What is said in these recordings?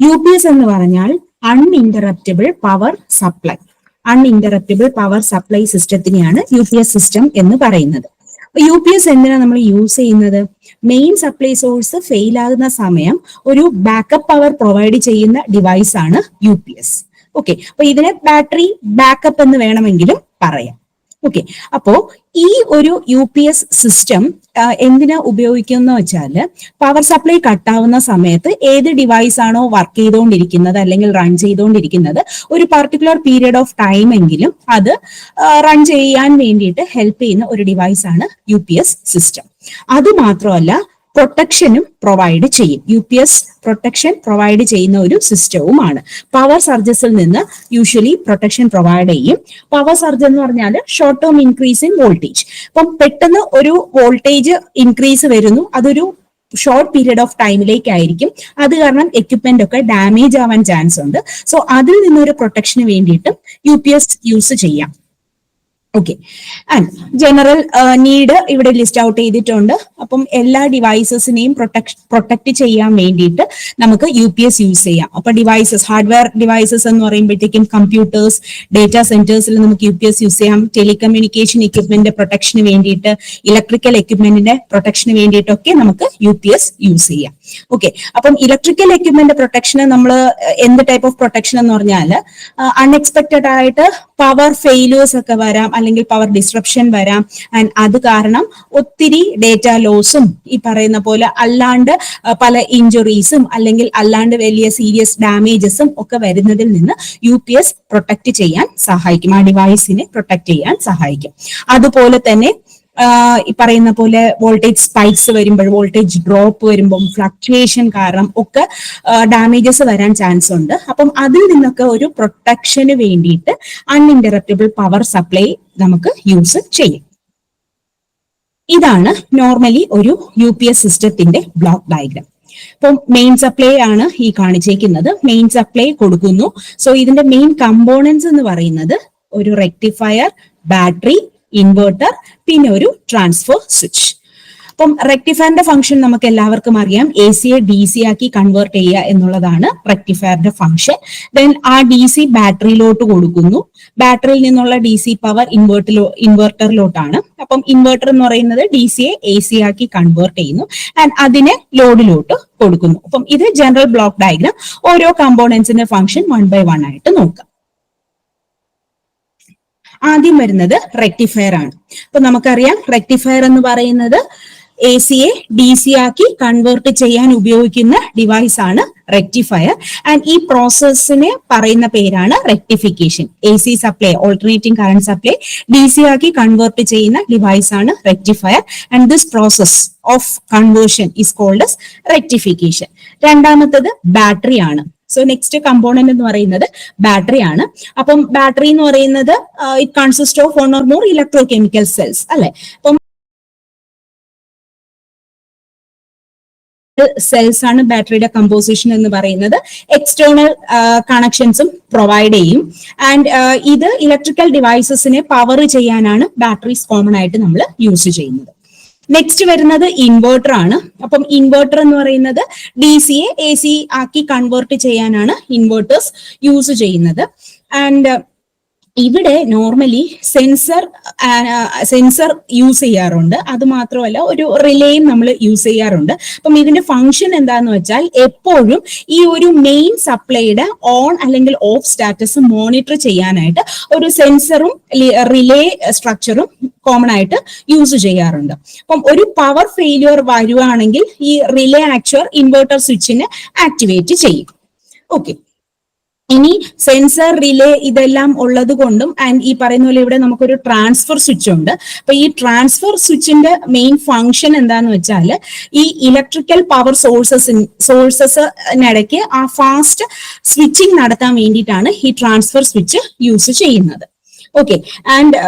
U P S എന്ന് പറഞ്ഞാൽ uninterruptible power supply uninterruptible power supply സിസ്റ്റത്തിനെയാണ് U P S system എന്ന് പറയുന്നത്. U P S എന്തിനാണ് നമ്മൾ യൂസ് ചെയ്യുന്നത്? മെയിൻ സപ്ലൈ സോഴ്സ് ഫെയിൽ ആകുന്ന സമയം ഒരു ബാക്കപ്പ് പവർ പ്രൊവൈഡ് ചെയ്യുന്ന ഡിവൈസ് ആണ് യു പി എസ് ഓക്കെ അപ്പൊ ഇതിനെ ബാറ്ററി ബാക്കപ്പ് എന്ന് വേണമെങ്കിലും പറയാം. ഓക്കെ അപ്പോ ഈ ഒരു യു പി എസ് സിസ്റ്റം എന്തിനാ ഉപയോഗിക്കുന്ന വെച്ചാൽ പവർ സപ്ലൈ കട്ടാവുന്ന സമയത്ത് ഏത് ഡിവൈസ് ആണോ വർക്ക് ചെയ്തുകൊണ്ടിരിക്കുന്നത് അല്ലെങ്കിൽ റൺ ചെയ്തുകൊണ്ടിരിക്കുന്നത് ഒരു പർട്ടിക്കുലർ പീരിയഡ് ഓഫ് ടൈം എങ്കിലും അത് റൺ ചെയ്യാൻ വേണ്ടിയിട്ട് ഹെൽപ്പ് ചെയ്യുന്ന ഒരു ഡിവൈസ് ആണ് യു പി എസ് സിസ്റ്റം അത് മാത്രമല്ല പ്രൊട്ടക്ഷനും പ്രൊവൈഡ് ചെയ്യും. U P S protection provide ചെയ്യുന്ന ഒരു സിസ്റ്റവുമാണ് പവർ സർജസിൽ നിന്ന് യൂഷ്വലി പ്രൊട്ടക്ഷൻ പ്രൊവൈഡ് ചെയ്യും. പവർ സർജ് എന്ന് പറഞ്ഞാൽ short term increase in voltage അപ്പം പെട്ടെന്ന് ഒരു വോൾട്ടേജ് ഇൻക്രീസ് വരുന്നു. അതൊരു ഷോർട്ട് പീരീഡ് ഓഫ് ടൈമിലേക്കായിരിക്കും അത് കാരണം എക്യുപ്മെന്റ് ഒക്കെ ഡാമേജ് ആവാൻ ചാൻസ് ഉണ്ട്. സോ അതിൽ നിന്നൊരു പ്രൊട്ടക്ഷന് വേണ്ടിയിട്ടും യു പി എസ് യൂസ് ചെയ്യാം. ഓക്കെ ആൻഡ് ജനറൽ നീഡ് ഇവിടെ ലിസ്റ്റ് ഔട്ട് ചെയ്തിട്ടുണ്ട്. അപ്പം എല്ലാ ഡിവൈസസിനെയും പ്രൊട്ടക്ട് പ്രൊട്ടക്ട് ചെയ്യാൻ വേണ്ടിയിട്ട് നമുക്ക് യു പി എസ് യൂസ് ചെയ്യാം. അപ്പൊ ഡിവൈസസ് ഹാർഡ്വെയർ ഡിവൈസസ് എന്ന് പറയുമ്പോഴത്തേക്കും കമ്പ്യൂട്ടേഴ്സ് ഡേറ്റാ സെന്റേഴ്സിൽ നമുക്ക് യു പി എസ് യൂസ് ചെയ്യാം. ടെലികമ്മ്യൂണിക്കേഷൻ എക്യുപ്മെന്റ് പ്രൊട്ടക്ഷന് വേണ്ടിയിട്ട് ഇലക്ട്രിക്കൽ എക്യുപ്മെന്റിന്റെ പ്രൊട്ടക്ഷന് വേണ്ടിയിട്ടൊക്കെ നമുക്ക് യു പി എസ് യൂസ് ചെയ്യാം. ഓക്കെ അപ്പം ഇലക്ട്രിക്കൽ എക്യുപ്മെന്റ് പ്രൊട്ടക്ഷന് നമ്മൾ എന്ത് ടൈപ്പ് ഓഫ് പ്രൊട്ടക്ഷൻ എന്ന് പറഞ്ഞാൽ അൺഎക്സ്പെക്റ്റഡ് ആയിട്ട് പവർ ഫെയിലേഴ്സ് ഒക്കെ വരാം അല്ലെങ്കിൽ പവർ ഡിസ്ട്രപ്ഷൻ വരാം. ആൻഡ് അത് കാരണം ഒത്തിരി ഡേറ്റ ലോസും ഈ പറയുന്ന പോലെ അല്ലാണ്ട് പല ഇഞ്ചുറീസും അല്ലെങ്കിൽ അല്ലാണ്ട് വലിയ സീരിയസ് ഡാമേജസും ഒക്കെ വരുന്നതിൽ നിന്ന് യു പി എസ് പ്രൊട്ടക്ട് ചെയ്യാൻ സഹായിക്കും. ആ ഡിവൈസിനെ പ്രൊട്ടക്ട് ചെയ്യാൻ സഹായിക്കും. അതുപോലെ തന്നെ ഈ പറയുന്ന പോലെ വോൾട്ടേജ് സ്പൈക്സ് വരുമ്പോൾ വോൾട്ടേജ് ഡ്രോപ്പ് വരുമ്പോൾ ഫ്ലക്ച്വേഷൻ കാരണം ഒക്കെ ഡാമേജസ് വരാൻ ചാൻസ് ഉണ്ട്. അപ്പം അതിൽ നിന്നൊക്കെ ഒരു പ്രൊട്ടക്ഷന് വേണ്ടിയിട്ട് അൺഇന്ററപ്റ്റബിൾ പവർ സപ്ലൈ നമുക്ക് യൂസ് ചെയ്യും. ഇതാണ് നോർമലി ഒരു യു പി എസ് സിസ്റ്റത്തിന്റെ ബ്ലോക്ക് ഡയഗ്രാം ഇപ്പം മെയിൻ സപ്ലൈ ആണ് ഈ കാണിച്ചേക്കുന്നത്. മെയിൻ സപ്ലൈ കൊടുക്കുന്നു. സോ ഇതിന്റെ മെയിൻ കമ്പോണൻസ് എന്ന് പറയുന്നത് ഒരു റെക്ടിഫയർ ബാറ്ററി ഇൻവേർട്ടർ പിന്നെ ഒരു ട്രാൻസ്ഫർ സ്വിച്ച് അപ്പം റെക്ടിഫയറിന്റെ ഫംഗ്ഷൻ നമുക്ക് എല്ലാവർക്കും അറിയാം. എ സിയെ ഡി സി ആക്കി കൺവേർട്ട് ചെയ്യുക എന്നുള്ളതാണ് റെക്ടിഫയറിന്റെ ഫംഗ്ഷൻ ദെൻ ആ ഡി സി ബാറ്ററിയിലോട്ട് കൊടുക്കുന്നു. ബാറ്ററിയിൽ നിന്നുള്ള ഡി സി പവർ ഇൻവേർട്ടിലോ ഇൻവെർട്ടറിലോട്ടാണ് അപ്പം ഇൻവെർട്ടർ എന്ന് പറയുന്നത് ഡി സിയെ എ സി ആക്കി കൺവേർട്ട് ചെയ്യുന്നു. ആൻഡ് അതിനെ ലോഡിലോട്ട് കൊടുക്കുന്നു. അപ്പം ഇത് ജനറൽ ബ്ലോക്ക് ഡയഗ്രാം ഓരോ കമ്പോണൻസിന്റെ ഫംഗ്ഷൻ വൺ ബൈ വൺ ആയിട്ട് നോക്കാം. ആദ്യം വരുന്നത് റെക്ടിഫയർ ആണ്. അപ്പൊ നമുക്കറിയാം റെക്ടിഫയർ എന്ന് പറയുന്നത് എ സിയെ ഡി സി ആക്കി കൺവേർട്ട് ചെയ്യാൻ ഉപയോഗിക്കുന്ന ഡിവൈസ് ആണ് റെക്ടിഫയർ ആൻഡ് ഈ പ്രോസസ്സിനെ പറയുന്ന പേരാണ് rectification A C supply alternating current supply D C ആക്കി കൺവേർട്ട് ചെയ്യുന്ന ഡിവൈസ് ആണ് rectifier and this process of conversion is called rectification രണ്ടാമത്തത് ബാറ്ററി ആണ്. സോ നെക്സ്റ്റ് കമ്പോണന്റ് എന്ന് പറയുന്നത് ബാറ്ററി ആണ്. അപ്പം ബാറ്ററി എന്ന് പറയുന്നത് it consist of one or more electrochemical cells അല്ലെ? അപ്പം സെൽസ് ആണ് ബാറ്ററിയുടെ കമ്പോസിഷൻ എന്ന് പറയുന്നത്. എക്സ്റ്റേണൽ കണക്ഷൻസും പ്രൊവൈഡ് ചെയ്യും. ആൻഡ് ഇത് ഇലക്ട്രിക്കൽ ഡിവൈസസിനെ പവർ ചെയ്യാനാണ് ബാറ്ററീസ് കോമൺ ആയിട്ട് നമ്മൾ യൂസ് ചെയ്യുന്നത്. നെക്സ്റ്റ് വരുന്നത് ഇൻവേർട്ടർ ആണ്. അപ്പം ഇൻവേർട്ടർ എന്ന് പറയുന്നത് ഡി സി എ സി ആക്കി കൺവേർട്ട് ചെയ്യാനാണ് ഇൻവേർട്ടേഴ്സ് യൂസ് ചെയ്യുന്നത്. ആൻഡ് ഇവിടെ നോർമലി സെൻസർ സെൻസർ യൂസ് ചെയ്യാറുണ്ട്. അത് മാത്രമല്ല ഒരു റിലേയും നമ്മൾ യൂസ് ചെയ്യാറുണ്ട്. അപ്പം ഇതിന്റെ ഫംഗ്ഷൻ എന്താന്ന് വെച്ചാൽ എപ്പോഴും ഈ ഒരു മെയിൻ സപ്ലൈയുടെ ഓൺ അല്ലെങ്കിൽ ഓഫ് സ്റ്റാറ്റസ് മോണിറ്റർ ചെയ്യാനായിട്ട് ഒരു സെൻസറും റിലേ സ്ട്രക്ചറും കോമൺ ആയിട്ട് യൂസ് ചെയ്യാറുണ്ട്. അപ്പം ഒരു പവർ ഫെയിലിയർ വരുവാണെങ്കിൽ ഈ റിലേ ആക്ച്വർ ഇൻവെർട്ടർ സ്വിച്ചിനെ ആക്ടിവേറ്റ് ചെയ്യും. ഓക്കെ ഇനി സെൻസർ റിലേ ഇതെല്ലാം ഉള്ളത് കൊണ്ടും ആൻഡ് ഈ പറയുന്ന പോലെ ഇവിടെ നമുക്കൊരു ട്രാൻസ്ഫർ സ്വിച്ച് ഉണ്ട്. അപ്പൊ ഈ ട്രാൻസ്ഫർ സ്വിച്ചിന്റെ മെയിൻ ഫംഗ്ഷൻ എന്താന്ന് വെച്ചാൽ ഈ ഇലക്ട്രിക്കൽ പവർ സോഴ്സസ് സോഴ്സസിനിടയ്ക്ക് ആ ഫാസ്റ്റ് സ്വിച്ചിങ് നടത്താൻ വേണ്ടിയിട്ടാണ് ഈ ട്രാൻസ്ഫർ സ്വിച്ച് യൂസ് ചെയ്യുന്നത്. Okay and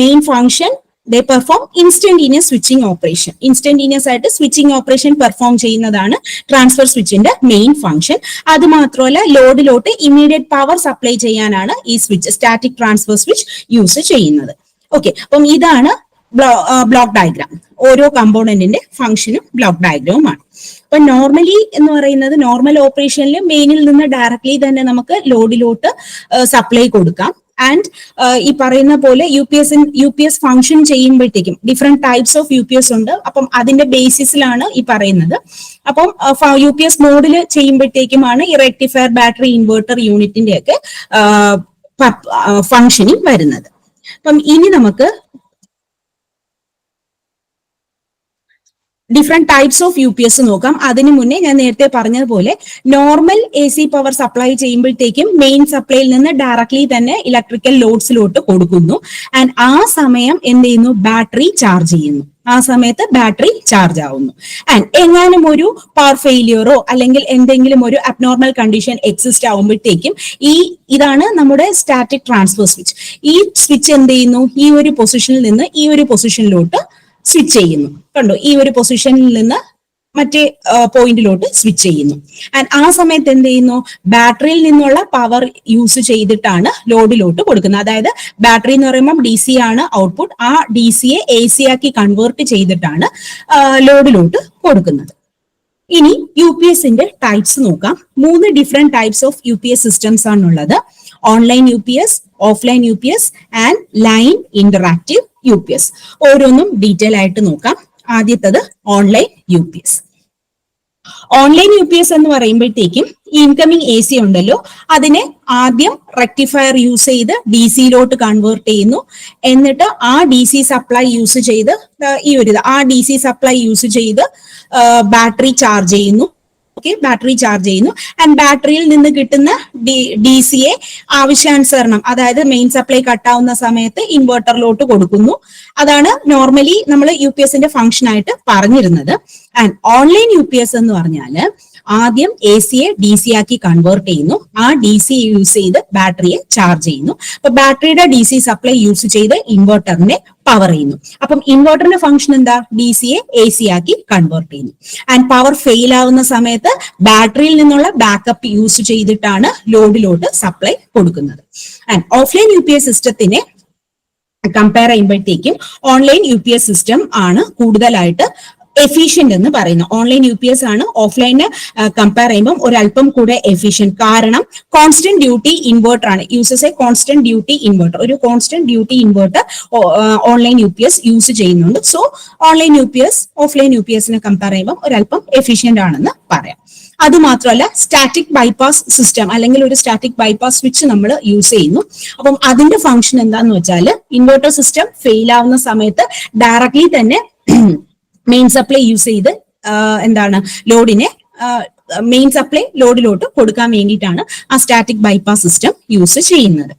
main function they perform instantaneous switching operation instantaneous ആയിട്ട് സ്വിച്ചിങ് ഓപ്പറേഷൻ പെർഫോം ചെയ്യുന്നതാണ് ട്രാൻസ്ഫർ സ്വിച്ചിന്റെ മെയിൻ ഫംഗ്ഷൻ അത് മാത്രമല്ല ലോഡിലോട്ട് ഇമ്മീഡിയറ്റ് പവർ സപ്ലൈ ചെയ്യാനാണ് ഈ switch static transfer switch use ചെയ്യുന്നത്. ഓക്കെ അപ്പം ഇതാണ് ബ്ലോക്ക് ഡയഗ്രാം ഓരോ കമ്പോണന്റിന്റെ ഫംഗ്ഷനും ബ്ലോക്ക് ഡയഗ്രവുമാണ് അപ്പൊ നോർമലി എന്ന് പറയുന്നത് നോർമൽ ഓപ്പറേഷനിൽ മെയിനിൽ നിന്ന് ഡയറക്ട്ലി തന്നെ നമുക്ക് ലോഡിലോട്ട് സപ്ലൈ കൊടുക്കാം. ആൻഡ് ഈ പറയുന്ന പോലെ U P S U P S function ചെയ്യുമ്പോഴത്തേക്കും different types of U P S ഉണ്ട്. അപ്പം അതിന്റെ ബേസിസിലാണ് ഈ പറയുന്നത്. അപ്പം യു പി എസ് മോഡിൽ ചെയ്യുമ്പോഴത്തേക്കുമാണ് ഈ റെക്ടിഫയർ ബാറ്ററി ഇൻവെർട്ടർ യൂണിറ്റിന്റെ ഒക്കെ ഫംഗ്ഷനിങ് വരുന്നത്. അപ്പം ഇനി നമുക്ക് different types of U P S നോക്കാം. അതിനു മുന്നേ ഞാൻ നേരത്തെ പറഞ്ഞതുപോലെ normal A C power supply ചെയ്യുമ്പോഴത്തേക്കും മെയിൻ സപ്ലൈയിൽ നിന്ന് ഡയറക്ട്ലി തന്നെ ഇലക്ട്രിക്കൽ ലോഡ്സിലോട്ട് കൊടുക്കുന്നു. ആൻഡ് ആ സമയം എന്ത് ചെയ്യുന്നു? ബാറ്ററി ചാർജ് ചെയ്യുന്നു. ആ സമയത്ത് ബാറ്ററി ചാർജ് ആവുന്നു. ആൻഡ് എങ്ങാനും ഒരു പവർ ഫെയിലിയറോ അല്ലെങ്കിൽ എന്തെങ്കിലും ഒരു അബ്നോർമൽ കണ്ടീഷൻ എക്സിസ്റ്റ് ആവുമ്പോഴത്തേക്കും ഈ ഇതാണ് നമ്മുടെ സ്റ്റാറ്റിക് ട്രാൻസ്ഫർ സ്വിച്ച് ഈ സ്വിച്ച് എന്ത് ചെയ്യുന്നു? ഈ ഒരു പൊസിഷനിൽ നിന്ന് ഈ ഒരു പൊസിഷനിലോട്ട് സ്വിച്ച് ചെയ്യുന്നു. കണ്ടോ? ഈ ഒരു പൊസിഷനിൽ നിന്ന് മറ്റേ പോയിന്റിലോട്ട് സ്വിച്ച് ചെയ്യുന്നു. ആൻഡ് ആ സമയത്ത് എന്ത് ചെയ്യുന്നു? ബാറ്ററിയിൽ നിന്നുള്ള പവർ യൂസ് ചെയ്തിട്ടാണ് ലോഡിലോട്ട് കൊടുക്കുന്നത്. അതായത് ബാറ്ററി എന്ന് പറയുമ്പോൾ ഡി സി ആണ് ഔട്ട്പുട്ട് ആ ഡി സിയെ എ സി ആക്കി കൺവേർട്ട് ചെയ്തിട്ടാണ് ലോഡിലോട്ട് കൊടുക്കുന്നത്. ഇനി യു പി എസിന്റെ ടൈപ്സ് നോക്കാം. മൂന്ന് different types of U P S systems ആണുള്ളത്. Online U P S offline U P S and line interactive U P S ഓരോന്നും ഡീറ്റെയിൽ ആയിട്ട് നോക്കാം. ആദ്യത്തത് online U P S online U P S എന്ന് പറയുമ്പോഴത്തേക്കും incoming A C ഉണ്ടല്ലോ. അതിനെ ആദ്യം റെക്ടിഫയർ യൂസ് ചെയ്ത് ഡി സിയിലോട്ട് കൺവേർട്ട് ചെയ്യുന്നു. എന്നിട്ട് ആ ഡി സി സപ്ലൈ യൂസ് ചെയ്ത് ഈ ഒരു ആ ഡി സി സപ്ലൈ യൂസ് ചെയ്ത് ബാറ്ററി ചാർജ് ചെയ്യുന്നു. ഓക്കെ ബാറ്ററി ചാർജ് ചെയ്യുന്നു. ആൻഡ് ബാറ്ററിയിൽ നിന്ന് കിട്ടുന്ന ഡി ഡി സിയെ ആവശ്യാനുസരണം അതായത് മെയിൻ സപ്ലൈ കട്ടാവുന്ന സമയത്ത് ഇൻവെർട്ടറിലോട്ട് കൊടുക്കുന്നു. അതാണ് നോർമലി നമ്മൾ യു പി എസിന്റെ ഫംഗ്ഷൻ ആയിട്ട് പറഞ്ഞിരുന്നത്. And online U P S എന്ന് പറഞ്ഞാൽ ആദ്യം എ സിയെ ഡി സി ആക്കി കൺവേർട്ട് ചെയ്യുന്നു. ആ ഡി സി യൂസ് ചെയ്ത് ബാറ്ററിയെ ചാർജ് ചെയ്യുന്നു. അപ്പൊ ബാറ്ററിയുടെ ഡി സി സപ്ലൈ യൂസ് ചെയ്ത് ഇൻവെർട്ടറിനെ പവർ ചെയ്യുന്നു. അപ്പം ഇൻവെർട്ടറിന്റെ ഫംഗ്ഷൻ എന്താ? ഡി സിയെ എ സി ആക്കി കൺവേർട്ട് ചെയ്യുന്നു. ആൻഡ് പവർ ഫെയിൽ ആവുന്ന സമയത്ത് ബാറ്ററിയിൽ നിന്നുള്ള ബാക്കപ്പ് യൂസ് ചെയ്തിട്ടാണ് ലോഡിലോട്ട് സപ്ലൈ കൊടുക്കുന്നത്. And offline U P S സിസ്റ്റത്തിനെ compare ചെയ്യുമ്പോഴത്തേക്കും online U P S system ആണ് കൂടുതലായിട്ട് എഫിഷ്യന്റ് എന്ന് പറയുന്നു. ഓൺലൈൻ യു പി എസ് ആണ് ഓഫ്ലൈന് കമ്പയർ ചെയ്യുമ്പോൾ ഒരല്പം കൂടെ എഫിഷ്യന്റ് കാരണം കോൺസ്റ്റന്റ് ഡ്യൂട്ടി ഇൻവേർട്ടർ ആണ്. Uses a constant duty inverter ഒരു constant duty inverter online U P S use ചെയ്യുന്നുണ്ട്. So online U P S offline U P എസിനെ കമ്പയർ ചെയ്യുമ്പോൾ ഒരല്പം എഫിഷ്യന്റ് ആണെന്ന് പറയാം. അത് മാത്രമല്ല സ്റ്റാറ്റിക് ബൈപ്പാസ് സിസ്റ്റം അല്ലെങ്കിൽ ഒരു സ്റ്റാറ്റിക് ബൈപ്പാസ് സ്വിച്ച് നമ്മൾ യൂസ് ചെയ്യുന്നു. അപ്പം അതിന്റെ ഫംഗ്ഷൻ എന്താന്ന് വെച്ചാൽ ഇൻവേർട്ടർ സിസ്റ്റം ഫെയിൽ ആവുന്ന സമയത്ത് ഡയറക്ട്ലി തന്നെ മെയിൻ സപ്ലൈ യൂസ് ചെയ്ത് എന്താണ് ലോഡിനെ മെയിൻ സപ്ലൈ ലോഡിലോട്ട് കൊടുക്കാൻ വേണ്ടിയിട്ടാണ് ആ സ്റ്റാറ്റിക് ബൈപ്പാസ് സിസ്റ്റം യൂസ് ചെയ്യുന്നത്.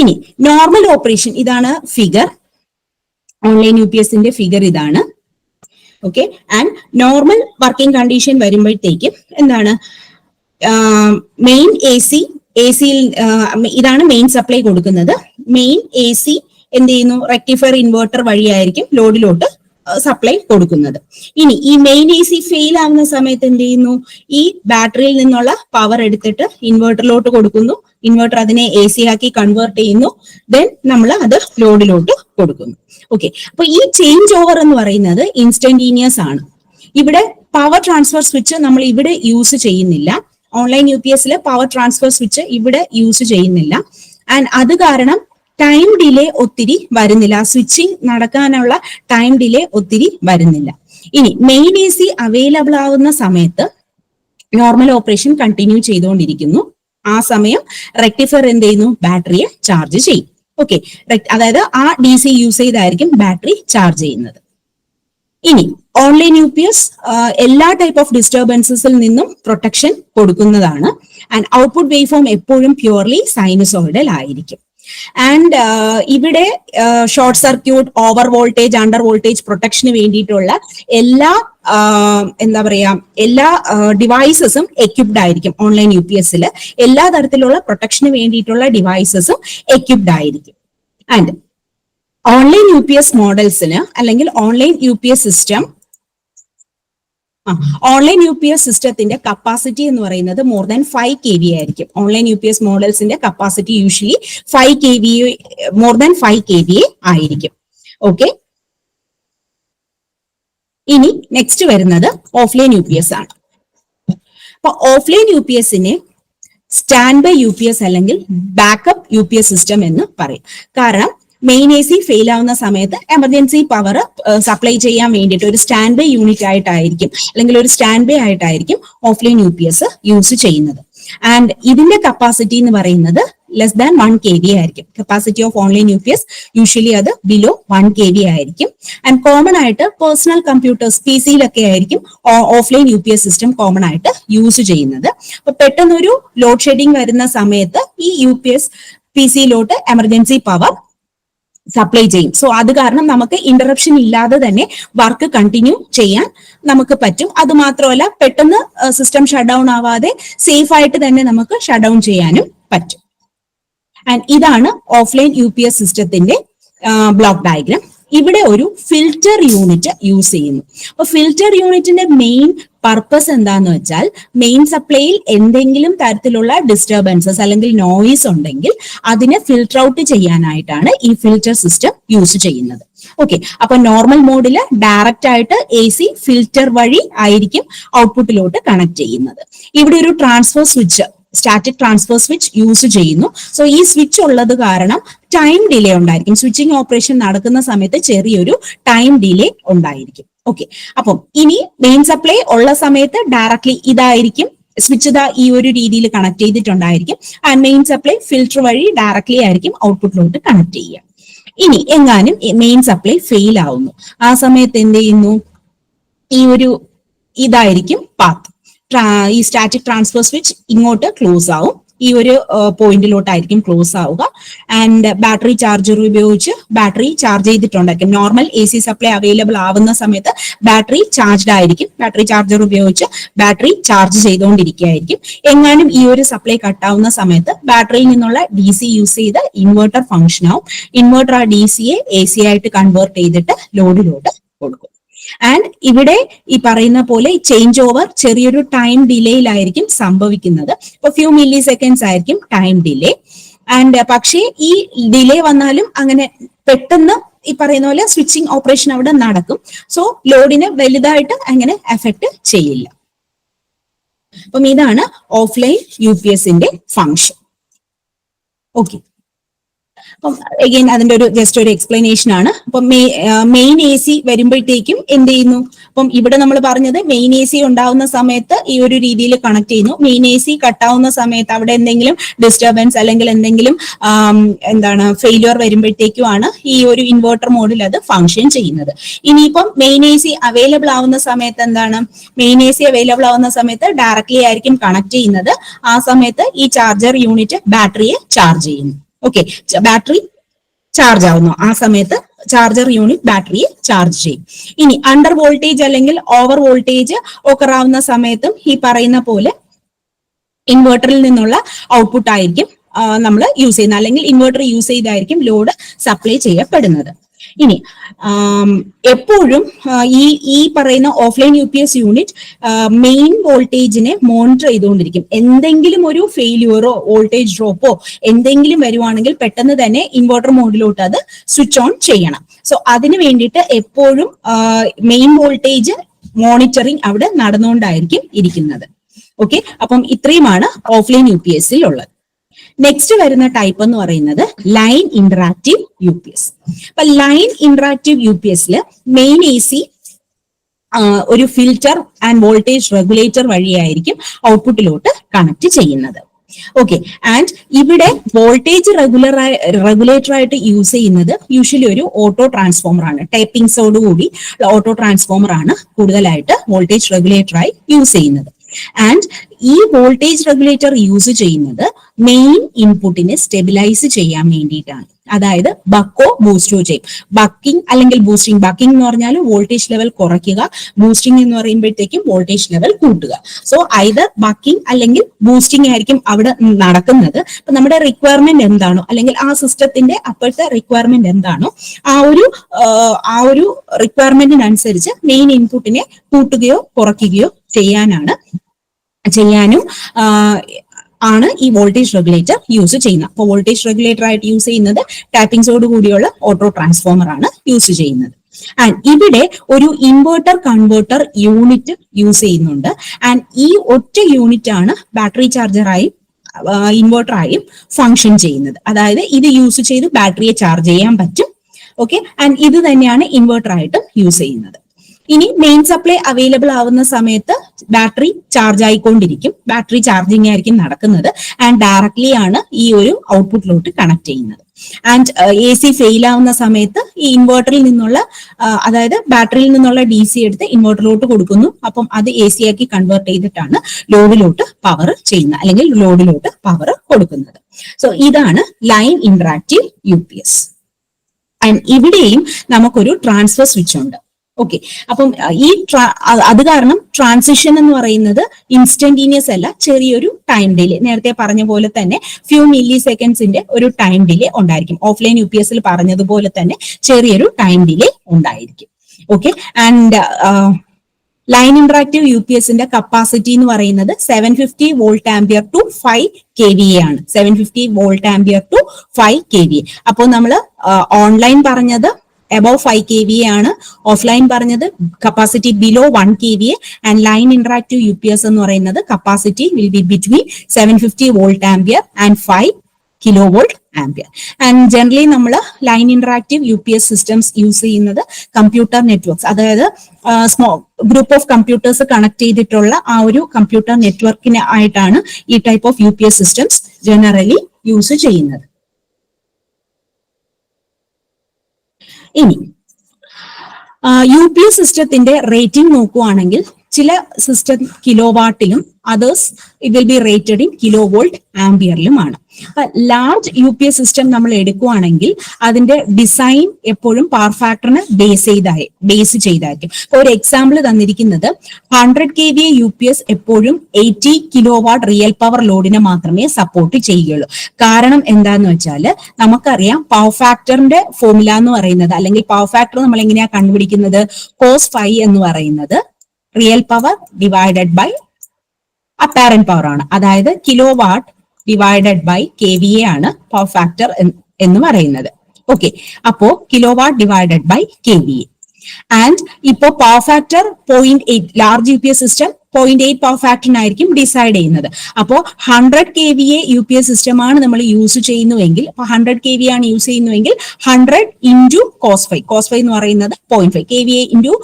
ഇനി നോർമൽ ഓപ്പറേഷൻ ഇതാണ് ഫിഗർ ഓൺലൈൻ യു പി എസിന്റെ ഫിഗർ ഇതാണ്. Okay and normal working condition വരുമ്പോഴത്തേക്കും എന്താണ് മെയിൻ എ സി എ സിയിൽ ഇതാണ് മെയിൻ സപ്ലൈ കൊടുക്കുന്നത്. മെയിൻ എ സി എന്ത് ചെയ്യുന്നു? റെക്ടിഫയർ ഇൻവെർട്ടർ വഴിയായിരിക്കും ലോഡിലോട്ട് സപ്ലൈ കൊടുക്കുന്നത്. ഇനി ഈ മെയിൻ എ സി ഫെയിൽ ആവുന്ന സമയത്ത് എന്ത് ചെയ്യുന്നു? ഈ ബാറ്ററിയിൽ നിന്നുള്ള പവർ എടുത്തിട്ട് ഇൻവെർട്ടറിലോട്ട് കൊടുക്കുന്നു. ഇൻവെർട്ടർ അതിനെ എ സി ആക്കി കൺവേർട്ട് ചെയ്യുന്നു. ദെൻ നമ്മൾ അത് ലോഡിലോട്ട് കൊടുക്കുന്നു. ഓക്കെ അപ്പൊ ഈ ചേഞ്ച് ഓവർ എന്ന് പറയുന്നത് ഇൻസ്റ്റന്റീനിയസ് ആണ്. ഇവിടെ പവർ ട്രാൻസ്ഫർ സ്വിച്ച് നമ്മൾ ഇവിടെ യൂസ് ചെയ്യുന്നില്ല. ഓൺലൈൻ യു പി എസിൽ പവർ ട്രാൻസ്ഫർ സ്വിച്ച് ഇവിടെ യൂസ് ചെയ്യുന്നില്ല. ആൻഡ് അത് കാരണം ടൈം ഡിലേ ഒത്തിരി വരുന്നില്ല. സ്വിച്ചിങ് നടക്കാനുള്ള ടൈം ഡിലേ ഒത്തിരി വരുന്നില്ല. ഇനി മെയിൻ എ സി അവൈലബിൾ ആവുന്ന സമയത്ത് നോർമൽ ഓപ്പറേഷൻ കണ്ടിന്യൂ ചെയ്തുകൊണ്ടിരിക്കുന്നു. ആ സമയം റെക്ടിഫയർ എന്ത് ചെയ്യുന്നു? ബാറ്ററിയെ ചാർജ് ചെയ്യും. ഓക്കെ അതായത് ആ ഡി സി യൂസ് ചെയ്തായിരിക്കും ബാറ്ററി ചാർജ് ചെയ്യുന്നത്. ഇനി ഓൺലൈൻ യു പി എസ് എല്ലാ ടൈപ്പ് ഓഫ് ഡിസ്റ്റർബൻസസിൽ നിന്നും പ്രൊട്ടക്ഷൻ കൊടുക്കുന്നതാണ്. ആൻഡ് ഔട്ട്പുട്ട് വേവ് ഫോം എപ്പോഴും പ്യുവർലി സൈനസോയിഡൽ ആയിരിക്കും. ആൻഡ് ഇവിടെ short circuit over voltage under voltage പ്രൊട്ടക്ഷന് വേണ്ടിയിട്ടുള്ള എല്ലാ എന്താ പറയാ എല്ലാ ഡിവൈസസും എക്യുപ്ഡ് ആയിരിക്കും ഓൺലൈൻ യു പി എസിൽ എല്ലാ തരത്തിലുള്ള പ്രൊട്ടക്ഷന് വേണ്ടിയിട്ടുള്ള ഡിവൈസസും എക്യുപ്ഡ് ആയിരിക്കും. And online U P S മോഡൽസിന് അല്ലെങ്കിൽ online U P S system online U P S സിസ്റ്റത്തിന്റെ കപ്പാസിറ്റി എന്ന് പറയുന്നത് more than five K V ആയിരിക്കും. Online U P S മോഡൽസിന്റെ capacity usually five K V more than five K V ആയിരിക്കും. Okay ഇനി next വരുന്നത് offline U P S ആണ്. അപ്പൊ offline U P എസിനെ standby U P S അല്ലെങ്കിൽ backup U P S system എന്ന് പറയും. കാരണം മെയിൻ എ സി ഫെയിൽ ആവുന്ന സമയത്ത് എമർജൻസി പവർ സപ്ലൈ ചെയ്യാൻ വേണ്ടിയിട്ട് ഒരു സ്റ്റാൻഡ് ബൈ യൂണിറ്റ് ആയിട്ടായിരിക്കും അല്ലെങ്കിൽ ഒരു സ്റ്റാൻഡ് ബൈ ആയിട്ടായിരിക്കും offline U P S use ചെയ്യുന്നത്. ആൻഡ് ഇതിന്റെ കപ്പാസിറ്റി എന്ന് പറയുന്നത് less than one K V ആയിരിക്കും. Capacity of online U P S usually അത് ബിലോ വൺ കെ വി ആയിരിക്കും. ആൻഡ് കോമൺ ആയിട്ട് പേഴ്സണൽ കമ്പ്യൂട്ടേഴ്സ് പി സിയിലൊക്കെ ആയിരിക്കും offline U P S system common ആയിട്ട് യൂസ് ചെയ്യുന്നത്. അപ്പൊ പെട്ടെന്നൊരു ലോഡ് ഷെഡിങ് വരുന്ന സമയത്ത് ഈ യു പി എസ് പി സിയിലോട്ട് എമർജൻസി പവർ സപ്ലൈ ചെയ്യും. സോ അത് കാരണം നമുക്ക് ഇന്ററപ്ഷൻ ഇല്ലാതെ തന്നെ വർക്ക് കണ്ടിന്യൂ ചെയ്യാൻ നമുക്ക് പറ്റും. അത് മാത്രമല്ല പെട്ടെന്ന് സിസ്റ്റം ഷട്ട് ഡൗൺ ആവാതെ സേഫ് ആയിട്ട് തന്നെ നമുക്ക് ഷട്ട് ഡൗൺ ചെയ്യാനും പറ്റും. ആൻഡ് ഇതാണ് ഓഫ്ലൈൻ യു പി എസ് സിസ്റ്റത്തിന്റെ ബ്ലോക്ക് ഡയഗ്രാം ഇവിടെ ഒരു ഫിൽറ്റർ യൂണിറ്റ് യൂസ് ചെയ്യുന്നു. അപ്പൊ ഫിൽറ്റർ യൂണിറ്റിന്റെ മെയിൻ പർപ്പസ് എന്താന്ന് വെച്ചാൽ മെയിൻ സപ്ലൈയിൽ എന്തെങ്കിലും തരത്തിലുള്ള ഡിസ്റ്റർബൻസസ് അല്ലെങ്കിൽ നോയിസ് ഉണ്ടെങ്കിൽ അതിനെ ഫിൽട്ടർ ഔട്ട് ചെയ്യാനായിട്ടാണ് ഈ ഫിൽറ്റർ സിസ്റ്റം യൂസ് ചെയ്യുന്നത്. ഓക്കെ അപ്പൊ നോർമൽ മോഡിൽ ഡയറക്റ്റ് ആയിട്ട് എ സി ഫിൽറ്റർ വഴി ആയിരിക്കും ഔട്ട്പുട്ടിലോട്ട് കണക്ട് ചെയ്യുന്നത്. ഇവിടെ ഒരു transfer switch static transfer switch use ചെയ്യുന്നു. സോ ഈ സ്വിച്ച് ഉള്ളത് കാരണം ടൈം ഡിലേ ഉണ്ടായിരിക്കും. സ്വിച്ചിങ് ഓപ്പറേഷൻ നടക്കുന്ന സമയത്ത് ചെറിയൊരു ടൈം ഡിലേ ഉണ്ടായിരിക്കും. ഓക്കെ അപ്പം ഇനി മെയിൻ സപ്ലൈ ഉള്ള സമയത്ത് ഡയറക്ട്ലി ഇതായിരിക്കും. സ്വിച്ച് ഇതാ ഈ ഒരു രീതിയിൽ കണക്ട് ചെയ്തിട്ടുണ്ടായിരിക്കും. ആൻഡ് മെയിൻ സപ്ലൈ ഫിൽറ്റർ വഴി ഡയറക്ട്ലി ആയിരിക്കും ഔട്ട്പുട്ടിലോട്ട് കണക്ട് ചെയ്യുക. ഇനി എങ്ങാനും മെയിൻ സപ്ലൈ ഫെയിൽ ആവുന്നു. ആ സമയത്ത് എന്ത് ചെയ്യുന്നു? ഈ ഒരു ഇതായിരിക്കും പാത്ത് ഈ സ്റ്റാറ്റിക് ട്രാൻസ്ഫർ സ്വിച്ച് ഇങ്ങോട്ട് ക്ലോസ് ആവും. ഈ ഒരു പോയിന്റിലോട്ടായിരിക്കും ക്ലോസ് ആവുക. ആൻഡ് ബാറ്ററി ചാർജർ ഉപയോഗിച്ച് battery charge ചെയ്തിട്ടുണ്ടായിരിക്കും normal A C supply available ആവുന്ന സമയത്ത് ബാറ്ററി ചാർജ്ഡ് ആയിരിക്കും. ബാറ്ററി ചാർജർ ഉപയോഗിച്ച് ബാറ്ററി ചാർജ് ചെയ്തുകൊണ്ടിരിക്കുകയായിരിക്കും. എങ്ങാനും ഈ ഒരു സപ്ലൈ കട്ടാവുന്ന സമയത്ത് ബാറ്ററിയിൽ നിന്നുള്ള ഡി സി യൂസ് ചെയ്ത് ഇൻവെർട്ടർ ഫംഗ്ഷൻ ആവും. ഇൻവെർട്ടർ ആ ഡി സിയെ എ സി ആയിട്ട് കൺവേർട്ട് ചെയ്തിട്ട് ലോഡിലോട്ട് കൊടുക്കും. ആൻഡ് ഇവിടെ ഈ പറയുന്ന പോലെ ചേഞ്ച് ഓവർ ചെറിയൊരു ടൈം ഡിലേയിലായിരിക്കും സംഭവിക്കുന്നത്. ഇപ്പൊ ഫ്യൂ മില്ലി സെക്കൻഡ്സ് ആയിരിക്കും ടൈം ഡിലേ ആൻഡ് പക്ഷേ ഈ ഡിലേ വന്നാലും അങ്ങനെ പെട്ടെന്ന് ഈ പറയുന്ന പോലെ സ്വിച്ചിങ് ഓപ്പറേഷൻ അവിടെ നടക്കും. സോ ലോഡിനെ വലുതായിട്ട് അങ്ങനെ എഫക്ട് ചെയ്യില്ല. അപ്പം ഇതാണ് ഓഫ്ലൈൻ യു പി എസിന്റെ ഫങ്ഷൻ ഓക്കെ അപ്പം എഗെയിൻ അതിന്റെ ഒരു ജസ്റ്റ് ഒരു എക്സ്പ്ലനേഷൻ ആണ്. അപ്പം മെയിൻ എ സി വരുമ്പോഴത്തേക്കും എന്ത് ചെയ്യുന്നു? അപ്പം ഇവിടെ നമ്മൾ പറഞ്ഞത് മെയിൻ എ സി ഉണ്ടാവുന്ന സമയത്ത് ഈ ഒരു രീതിയിൽ കണക്ട് ചെയ്യുന്നു. മെയിൻ എ സി കട്ടാവുന്ന സമയത്ത് അവിടെ എന്തെങ്കിലും ഡിസ്റ്റർബൻസ് അല്ലെങ്കിൽ എന്തെങ്കിലും എന്താണ് ഫെയിലിയർ വരുമ്പോഴത്തേക്കുമാണ് ഈ ഒരു ഇൻവെർട്ടർ മോഡിൽ അത് ഫങ്ഷൻ ചെയ്യുന്നത്. ഇനിയിപ്പം മെയിൻ എ സി അവൈലബിൾ ആവുന്ന സമയത്ത് എന്താണ്? മെയിൻ എ സി അവൈലബിൾ ആവുന്ന സമയത്ത് ഡയറക്ട്ലി ആയിരിക്കും കണക്ട് ചെയ്യുന്നത്. ആ സമയത്ത് ഈ ചാർജർ യൂണിറ്റ് ബാറ്ററിയെ ചാർജ് ചെയ്യുന്നു. ഓക്കെ ബാറ്ററി ചാർജ് ആവുന്നു. ആ സമയത്ത് ചാർജർ യൂണിറ്റ് ബാറ്ററിയെ ചാർജ് ചെയ്യും. ഇനി അണ്ടർ വോൾട്ടേജ് അല്ലെങ്കിൽ ഓവർ വോൾട്ടേജ് ഒക്കറാവുന്ന സമയത്തും ഈ പറയുന്ന പോലെ ഇൻവെർട്ടറിൽ നിന്നുള്ള ഔട്ട്പുട്ട് ആയിരിക്കും നമ്മൾ യൂസ് ചെയ്യുന്നത്. അല്ലെങ്കിൽ ഇൻവെർട്ടർ യൂസ് ചെയ്തായിരിക്കും ലോഡ് സപ്ലൈ ചെയ്യപ്പെടുന്നത്. ഇനി എപ്പോഴും ഈ ഈ പറയുന്ന offline U P S unit main വോൾട്ടേജിനെ മോണിറ്റർ ചെയ്തുകൊണ്ടിരിക്കും. എന്തെങ്കിലും ഒരു ഫെയിലിയറോ വോൾട്ടേജ് ഡ്രോപ്പോ എന്തെങ്കിലും വരുവാണെങ്കിൽ പെട്ടെന്ന് തന്നെ ഇൻവെർട്ടർ മോഡിലോട്ട് അത് സ്വിച്ച് ഓൺ ചെയ്യണം. സോ അതിന് വേണ്ടിയിട്ട് എപ്പോഴും മെയിൻ വോൾട്ടേജ് മോണിറ്ററിങ് അവിടെ നടന്നുകൊണ്ടായിരിക്കും ഇരിക്കുന്നത്. ഓക്കെ അപ്പം ഇത്രയുമാണ് ഓഫ്ലൈൻ യു പി എസ് ഉള്ളത്. നെക്സ്റ്റ് വരുന്ന ടൈപ്പ് എന്ന് പറയുന്നത് line interactive U P S അപ്പൊ ലൈൻ ഇന്ററാക്റ്റീവ് യു പി എസിൽ മെയിൻ എ സി ഒരു ഫിൽറ്റർ ആൻഡ് വോൾട്ടേജ് റെഗുലേറ്റർ വഴിയായിരിക്കും ഔട്ട്പുട്ടിലോട്ട് കണക്ട് ചെയ്യുന്നത്. ഓക്കെ ആൻഡ് ഇവിടെ വോൾട്ടേജ് റെഗുലർ റെഗുലേറ്റർ ആയിട്ട് യൂസ് ചെയ്യുന്നത് യൂഷ്വലി ഒരു ഓട്ടോ ട്രാൻസ്ഫോമർ ആണ്. ടൈപ്പിംഗ്സോട് കൂടി ഓട്ടോ ട്രാൻസ്ഫോമർ ആണ് കൂടുതലായിട്ട് വോൾട്ടേജ് റെഗുലേറ്റർ ആയി യൂസ് ചെയ്യുന്നത്. ആൻഡ് ഈ വോൾട്ടേജ് റെഗുലേറ്റർ യൂസ് ചെയ്യുന്നത് മെയിൻ ഇൻപുട്ടിനെ സ്റ്റെബിലൈസ് ചെയ്യാൻ വേണ്ടിയിട്ടാണ്. അതായത് ബക്കോ ബൂസ്റ്റോ ചെയ്യും. ബക്കിംഗ് അല്ലെങ്കിൽ ബൂസ്റ്റിംഗ് ബക്കിംഗ് എന്ന് പറഞ്ഞാൽ വോൾട്ടേജ് ലെവൽ കുറയ്ക്കുക. ബൂസ്റ്റിംഗ് എന്ന് പറയുമ്പോഴത്തേക്കും വോൾട്ടേജ് ലെവൽ കൂട്ടുക. സോ ഐത് ബക്കിംഗ് അല്ലെങ്കിൽ ബൂസ്റ്റിംഗ് ആയിരിക്കും അവിടെ നടക്കുന്നത്. അപ്പൊ നമ്മുടെ റിക്വയർമെന്റ് എന്താണോ അല്ലെങ്കിൽ ആ സിസ്റ്റത്തിന്റെ അപ്പോഴത്തെ റിക്വയർമെന്റ് എന്താണോ ആ ഒരു ആ ഒരു റിക്വയർമെന്റിനനുസരിച്ച് മെയിൻ ഇൻപുട്ടിനെ കൂട്ടുകയോ കുറയ്ക്കുകയോ ചെയ്യാനാണ് ചെയ്യാനും ആണ് ഈ വോൾട്ടേജ് റെഗുലേറ്റർ യൂസ് ചെയ്യുന്നത്. അപ്പോൾ വോൾട്ടേജ് റെഗുലേറ്റർ ആയിട്ട് യൂസ് ചെയ്യുന്നത് ടാപ്പിംഗ്സോട് കൂടിയുള്ള ഓട്ടോ ട്രാൻസ്ഫോമർ ആണ് യൂസ് ചെയ്യുന്നത്. ആൻഡ് ഇവിടെ ഒരു ഇൻവേർട്ടർ കൺവേർട്ടർ യൂണിറ്റ് യൂസ് ചെയ്യുന്നുണ്ട്. ആൻഡ് ഈ ഒറ്റ യൂണിറ്റ് ആണ് ബാറ്ററി ചാർജറായി ഇൻവേർട്ടർ ആയും ഫങ്ഷൻ ചെയ്യുന്നത്. അതായത് ഇത് യൂസ് ചെയ്ത് ബാറ്ററിയെ ചാർജ് ചെയ്യാൻ പറ്റും. ഓക്കെ ആൻഡ് ഇത് തന്നെയാണ് ഇൻവേർട്ടർ ആയിട്ട് യൂസ് ചെയ്യുന്നത്. ഇനി മെയിൻ സപ്ലൈ അവൈലബിൾ ആവുന്ന സമയത്ത് ബാറ്ററി ചാർജ് ആയിക്കൊണ്ടിരിക്കും. ബാറ്ററി ചാർജിങ് ആയിരിക്കും നടക്കുന്നത്. ആൻഡ് ഡയറക്ട്ലി ആണ് ഈ ഒരു ഔട്ട്പുട്ടിലോട്ട് കണക്ട് ചെയ്യുന്നത്. ആൻഡ് എ സി ഫെയിൽ ആവുന്ന സമയത്ത് ഈ ഇൻവേർട്ടറിൽ നിന്നുള്ള അതായത് ബാറ്ററിയിൽ നിന്നുള്ള ഡി സി എടുത്ത് ഇൻവേർട്ടറിലോട്ട് കൊടുക്കുന്നു. അപ്പം അത് എ സി ആക്കി കൺവേർട്ട് ചെയ്തിട്ടാണ് ലോഡിലോട്ട് പവർ ചെയ്യുന്നത്. അല്ലെങ്കിൽ ലോഡിലോട്ട് പവർ കൊടുക്കുന്നത്. സോ ഇതാണ് line interactive U P S and ഇവിടെയും നമുക്കൊരു ട്രാൻസ്ഫർ സ്വിച്ച് ഉണ്ട്. ഓക്കെ അപ്പം ഈ അത് കാരണം ട്രാൻസിഷൻ എന്ന് പറയുന്നത് ഇൻസ്റ്റന്റീനിയസ് അല്ല ചെറിയൊരു ടൈം ഡിലേ നേരത്തെ പറഞ്ഞ പോലെ തന്നെ ഫ്യൂ മില്ലി സെക്കൻഡ്സിന്റെ ഒരു ടൈം ഡിലേ ഉണ്ടായിരിക്കും. ഓഫ്ലൈൻ യു പി എസിൽ പറഞ്ഞതുപോലെ തന്നെ ചെറിയൊരു ടൈം ഡിലേ ഉണ്ടായിരിക്കും. Okay and line interactive U P എസിന്റെ കപ്പാസിറ്റി എന്ന് പറയുന്നത് seven fifty volt ampere to five K V A ആണ്. Seven fifty volt ampere to five K V അപ്പോൾ നമ്മൾ ഓൺലൈൻ പറഞ്ഞത് above five K V A ആണ് offline പറഞ്ഞത്. Capacity below one K V A and line interactive U P S എന്ന് പറയുന്നത് capacity will be between seven fifty volt ampere and five kilo volt ampere and generally നമ്മൾ line interactive U P S systems use ചെയ്യുന്നത് computer networks അതായത് small group of computers connect ചെയ്തിട്ടുള്ള ആ ഒരു computer നെറ്റ്വർക്കിന് ആയിട്ടാണ് ഈ type of U P S systems generally use ചെയ്യുന്നത്. ഇനി യു പി എസ് സിസ്റ്റത്തിന്റെ റേറ്റിംഗ് നോക്കുവാണെങ്കിൽ ചില system kilo വാട്ടിലും others it will be rated in kilo volt ആംബിയറിലുമാണ് large U P S system നമ്മൾ എടുക്കുകയാണെങ്കിൽ അതിന്റെ ഡിസൈൻ എപ്പോഴും പവർ ഫാക്ടറിന് ബേസ് ചെയ്തായി ബേസ് ചെയ്തായിരിക്കും. ഒരു എക്സാമ്പിൾ തന്നിരിക്കുന്നത് hundred K V U P S എപ്പോഴും eighty kilo watt real power ലോഡിനെ മാത്രമേ സപ്പോർട്ട് ചെയ്യുകയുള്ളൂ. കാരണം എന്താന്ന് വെച്ചാൽ നമുക്കറിയാം പവർ ഫാക്ടറിന്റെ ഫോർമുല എന്ന് പറയുന്നത് അല്ലെങ്കിൽ പവർ ഫാക്ടർ നമ്മൾ എങ്ങനെയാ കണ്ടുപിടിക്കുന്നത്? കോസ് ഫൈവ് എന്ന് പറയുന്നത് real power divided by apparent power ആണ്. അതായത് kilo watt divided by K V A ആണ് പവർ ഫാക്ടർ എന്ന് പറയുന്നത്. ഓക്കെ അപ്പോ kilo watt divided by K V A and ഇപ്പോ power factor point eight large U P S system point eight power ഫാക്ടറിനായിരിക്കും decide ചെയ്യുന്നത്. അപ്പോൾ hundred K V A U P S സിസ്റ്റമാണ് നമ്മൾ use ചെയ്യുന്നുവെങ്കിൽ അപ്പൊ ഹൺഡ്രഡ് കെ വി ആണ് use ചെയ്യുന്നുവെങ്കിൽ hundred into cos phi cos phi എന്ന് പറയുന്നത് point five K V A into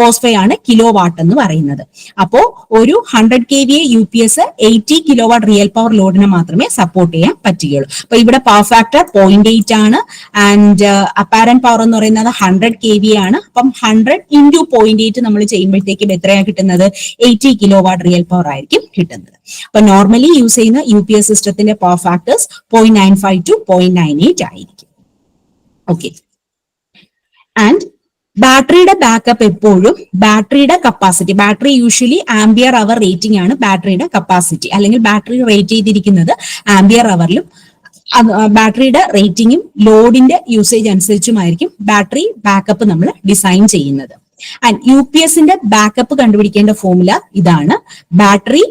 cos phi ആണ് കിലോ വാട്ട് എന്ന് പറയുന്നത്. അപ്പോൾ ഒരു hundred K V A U P S eighty kilo watt real power ലോഡിനെ മാത്രമേ സപ്പോർട്ട് ചെയ്യാൻ പറ്റുകയുള്ളൂ. അപ്പൊ ഇവിടെ പവർ ഫാക്ടർ പോയിന്റ് എയ്റ്റ് ആണ്. ആൻഡ് അപ്പാരന്റ് പവർ എന്ന് പറയുന്നത് ഹൺഡ്രഡ് കെ വി ആണ് അപ്പം ഹൺഡ്രഡ് ഇന്റു പോയിന്റ് എയ്റ്റ് നമ്മൾ ചെയ്യുമ്പോഴത്തേക്കും എത്രയാണ് കിട്ടുന്നത്? Eighty kilo watt real power ആയിരിക്കും കിട്ടുന്നത്. അപ്പൊ നോർമലി യൂസ് ചെയ്യുന്ന യു പി എസ് സിസ്റ്റത്തിന്റെ power factors point nine five to point nine eight ആയിരിക്കും. ഓക്കെ ആൻഡ് ബാറ്ററിയുടെ ബാക്കപ്പ് എപ്പോഴും ബാറ്ററിയുടെ capacity battery usually ampere hour rating ആണ് ബാറ്ററിയുടെ കപ്പാസിറ്റി അല്ലെങ്കിൽ ബാറ്ററി റേറ്റ് ചെയ്തിരിക്കുന്നത് ആംബിയർ അവറിലും ബാറ്ററിയുടെ റേറ്റിംഗും ലോഡിന്റെ യൂസേജ് അനുസരിച്ചുമായിരിക്കും ബാറ്ററി ബാക്കപ്പ് നമ്മൾ ഡിസൈൻ ചെയ്യുന്നത്. ആൻഡ് യു പി എസിന്റെ ബാക്കപ്പ് കണ്ടുപിടിക്കേണ്ട ഫോർമുല ഇതാണ്. Battery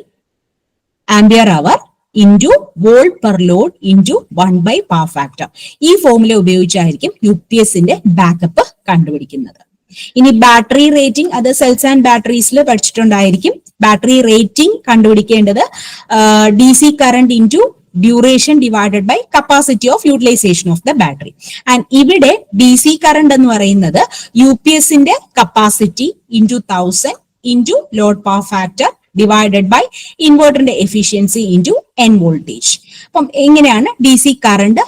ampere hour into volt per load into one by power factor ഈ ഫോർമുല ഉപയോഗിച്ചായിരിക്കും യു പി എസിന്റെ ബാക്കപ്പ് കണ്ടുപിടിക്കുന്നത്. ഇനി ബാറ്ററി റേറ്റിംഗ് അത് സെൽസ് ആൻഡ് ബാറ്ററീസിൽ പഠിച്ചിട്ടുണ്ടായിരിക്കും. ബാറ്ററി റേറ്റിംഗ് കണ്ടുപിടിക്കേണ്ടത് D C current into duration divided by capacity of utilisation of the battery and ഇവിടെ ഡി സി കറണ്ട് എന്ന് പറയുന്നത് യു പി എസിന്റെ capacity into thousand into load power factor divided by ഇൻവേർട്ടറിന്റെ efficiency into N voltage അപ്പം എങ്ങനെയാണ് D C current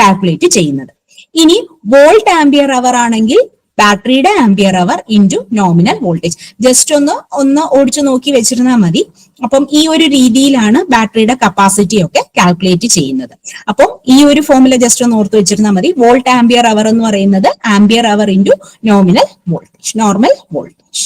calculate ചെയ്യുന്നത്? ഇനി volt ampere hour ആണെങ്കിൽ ബാറ്ററിയുടെ ampere hour into nominal voltage just ഒന്ന് ഒന്ന് ഓടിച്ചു നോക്കി വെച്ചിരുന്നാൽ മതി. അപ്പം ഈ ഒരു രീതിയിലാണ് ബാറ്ററിയുടെ കപ്പാസിറ്റി ഒക്കെ കാൽക്കുലേറ്റ് ചെയ്യുന്നത്. അപ്പം ഈ ഒരു ഫോമുല ജസ്റ്റ് ഒന്ന് ഓർത്ത് വെച്ചിരുന്നാൽ മതി. വോൾട്ട് ആംബിയർ അവർ എന്ന് പറയുന്നത് ampere hour into nominal voltage normal voltage